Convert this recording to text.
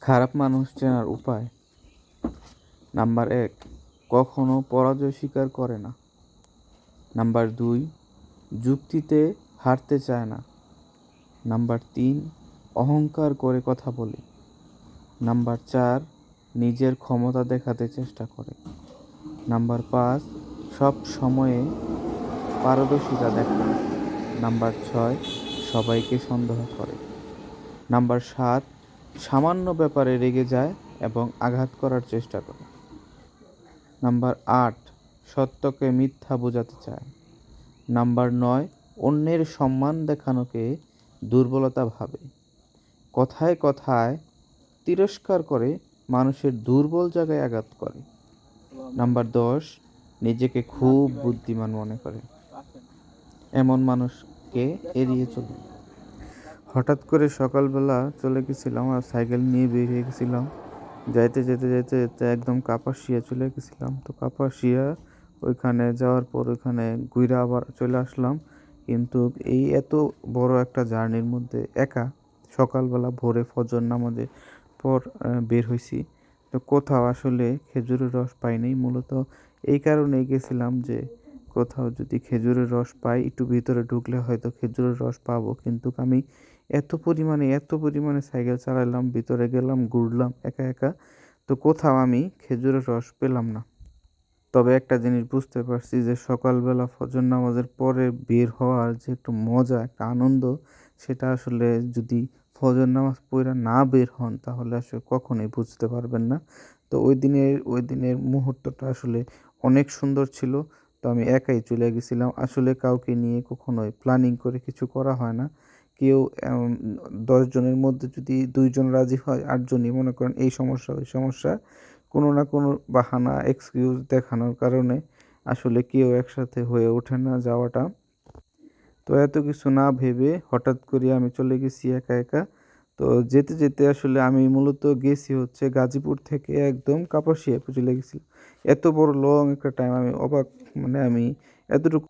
খারাপ মানুষ চেনার উপায়? নাম্বার এক, কখনো পরাজয় স্বীকার করে না। নাম্বার দুই, যুক্তিতে হারতে চায় না। নাম্বার তিন, অহংকার করে কথা বলে। নাম্বার চার, নিজের ক্ষমতা দেখাতে চেষ্টা করে। নাম্বার পাঁচ, সব সময়ে পারদর্শিতা দেখায়। নাম্বার ছয়, সবাইকে সন্দেহ করে। নাম্বার সাত সামান্য ব্যাপারে রেগে যায় এবং আঘাত করার চেষ্টা করে। নাম্বার আট, সত্যকে মিথ্যা বোঝাতে চায়। নাম্বার নয়, অন্যের সম্মান দেখানোকে দুর্বলতা ভাবে। কথায় কথায় তিরস্কার করে মানুষের দুর্বল জায়গায় আঘাত করে। নাম্বার দশ, নিজেকে খুব বুদ্ধিমান মনে করে। এমন মানুষকে এড়িয়ে চলুন। হঠাৎ করে সকালবেলা চলে গেছিলাম আর সাইকেল নিয়ে বেরিয়ে গেছিলাম। যাইতে যেতে যেতে যেতে একদম কাপাসিয়া চলে গেছিলাম। তো কাপাসিয়া ওইখানে যাওয়ার পর ওইখানে ঘুরে আবার চলে আসলাম। কিন্তু এই এত বড় একটা জার্নির মধ্যে একা সকালবেলা ভোরে ফজর নামাজের পর বের হয়েছি তো কোথাও আসলে খেজুরের রস পাইনি মূলত এই কারণেই গেছিলাম যে কোথাও যদি খেজুরের রস পাই, একটু ভিতরে ঢুকলে হয়তো খেজুরের রস পাবো। কিন্তু আমি এত পরিমাণে এত পরিমাণে সাইকেল চালালাম ভিতরে গেলাম, ঘুরলাম, একা একা, তো কোথাও আমি খেজুরের রস পেলাম না। তবে একটা জিনিস বুঝতে পারছি যে সকালবেলা ফজর নামাজের পরে বের হওয়ার যে একটু মজা, একটা আনন্দ, সেটা আসলে যদি ফজর নামাজ পড়ে না বের হন, তাহলে আসলে কখনোই বুঝতে পারবেন না। তো ওই দিনের ওই দিনের মুহূর্তটা আসলে অনেক সুন্দর ছিল। তো আমি একাই চলে গেছিলাম। আসলে কাউকে নিয়ে কখনোই প্ল্যানিং করে কিছু করা হয় না। কেউ এমন দশ জনের মধ্যে যদি দুইজন রাজি হয় আটজনই মনে করেন এই সমস্যা, ওই সমস্যা, কোনো না কোনো বাহানা এক্সকিউজ দেখানোর কারণে আসলে কেউ একসাথে হয়ে ওঠে না যাওয়াটা। তো এত কিছু না ভেবে হঠাৎ করে আমি চলে গেছি একা একা। তো যেতে যেতে আসলে আমি মূলত গেছি হচ্ছে গাজীপুর থেকে একদম কাপাসিয়া চলে গেছি এত বড় লং একটা টাইম আমি অবাক মানে আমি এতটুকু